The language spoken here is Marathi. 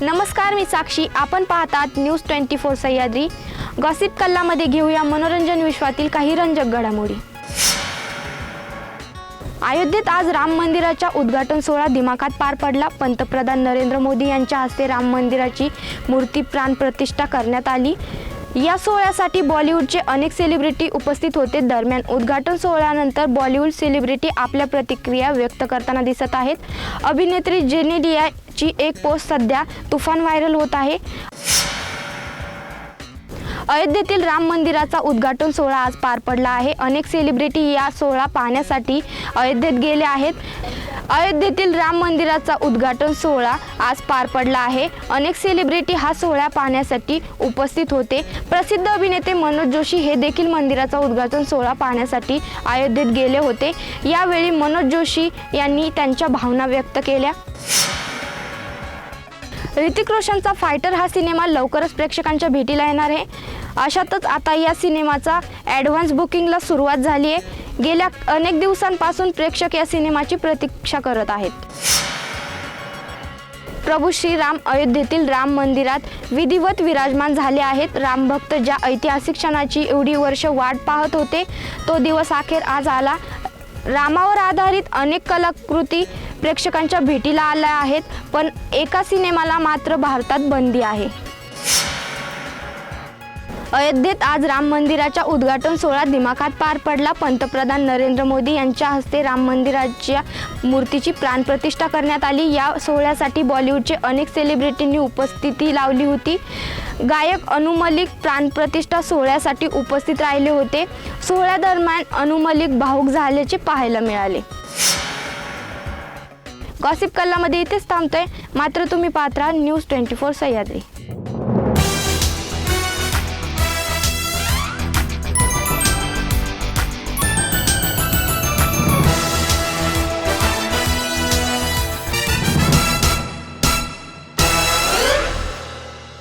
नमस्कार मी साक्षी. आपण पाहतात news twenty four Sahyadri gossip कल्लामध्ये घेऊया मनोरंजन विश्वातील काही रंजक घडामोडी. अयोध्येत आज राम मंदिराच्या उद्घाटन सोहळा दिमाखात पार पडला. पंतप्रधान नरेंद्र मोदी यांच्या हस्ते राम मंदिराची मूर्ती प्राण प्रतिष्ठा करण्यात आली. या सोहळ्यासाठी बॉलिवूडचे अनेक सेलिब्रिटी उपस्थित होते. दरम्यान उद्घाटन सोहळ्यानंतर बॉलिवूड सेलिब्रिटी आपल्या प्रतिक्रिया व्यक्त करताना दिसत आहेत. अभिनेत्री जेनेडियाची एक पोस्ट सध्या तुफान व्हायरल होत आहे. अयोध्येतील राम मंदिराचा उद्घाटन सोहळा आज पार पडला आहे. अनेक सेलिब्रिटी या सोहळा पाहण्यासाठी अयोध्येत गेले आहेत. अयोध्येतील राम मंदिराचा उद्घाटन सोहळा आज पार पडला आहे. अनेक सेलिब्रिटी हा सोहळा पाहण्यासाठी उपस्थित होते. प्रसिद्ध अभिनेते मनोज जोशी हे देखील मंदिराचा उद्घाटन सोहळा पाहण्यासाठी अयोध्येत गेले होते. यावेळी मनोज जोशी यांनी त्यांच्या भावना व्यक्त केल्या. ऋतिक रोशनचा फायटर हा सिनेमा लवकरच प्रेक्षकांच्या भेटीला येणार आहे. अशातच आता या सिनेमाचा ॲडव्हान्स बुकिंगला सुरुवात झाली आहे. गेल्या अनेक दिवसांपासून प्रेक्षक या सिनेमाची प्रतीक्षा करत आहेत. प्रभू श्रीराम अयोध्येतील राम मंदिरात विधिवत विराजमान झाले आहेत. रामभक्त ज्या ऐतिहासिक क्षणाची एवढी वर्ष वाट पाहत होते तो दिवस अखेर आज आला. रामावर आधारित अनेक कलाकृती प्रेक्षकांच्या भेटीला आल्या आहेत पण एका सिनेमाला मात्र भारतात बंदी आहे. अयोध्येत आज राम मंदिराच्या उद्घाटन सोहळा दिमाखात पार पडला. पंतप्रधान नरेंद्र मोदी यांच्या हस्ते राम मंदिराच्या मूर्तीची प्राणप्रतिष्ठा करण्यात आली. या सोहळ्यासाठी बॉलिवूडचे अनेक सेलिब्रिटींनी उपस्थिती लावली होती. गायक अनु मलिक प्राणप्रतिष्ठा सोहळ्यासाठी उपस्थित राहिले होते. सोहळ्यादरम्यान अनु मलिक भाऊक झाल्याचे पाहायला मिळाले. गॉसिप कल्लामध्ये इथेच थांबतोय. मात्र तुम्ही पात्रा न्यूज ट्वेंटी फोर सह्याद्री.